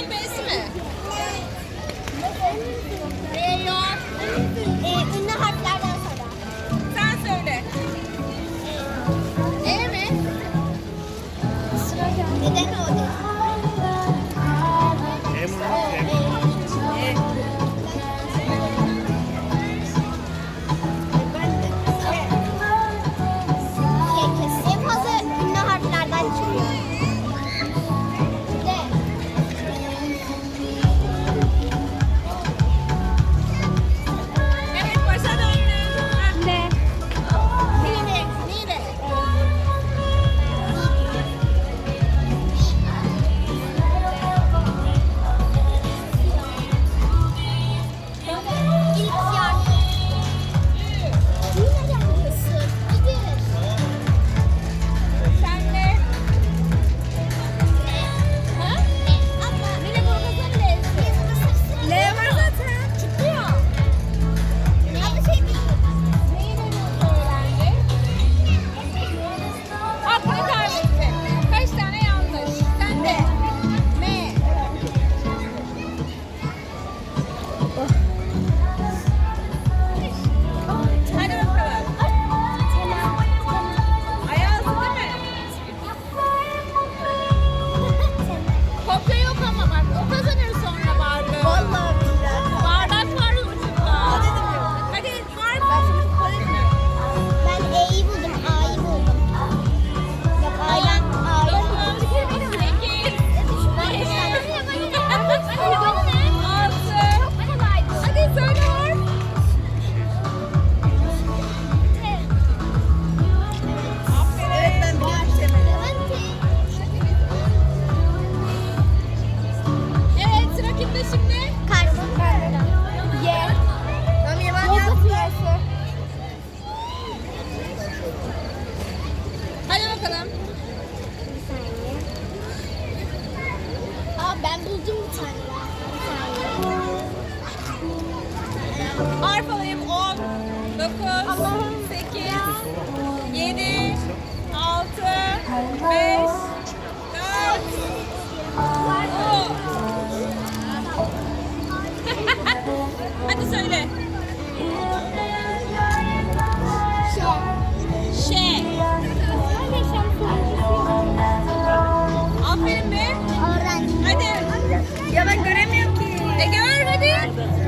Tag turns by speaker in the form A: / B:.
A: Bunun B'si mi? B e,
B: harflerden.
A: Sen söyle. E mi?
B: Neden o değil? Ben buldum bir tane.
A: Arpalayıp 10, 9, 8, 7, 6, 5, 4,
B: 10.
A: Hadi söyle.
C: Take
A: care, everybody.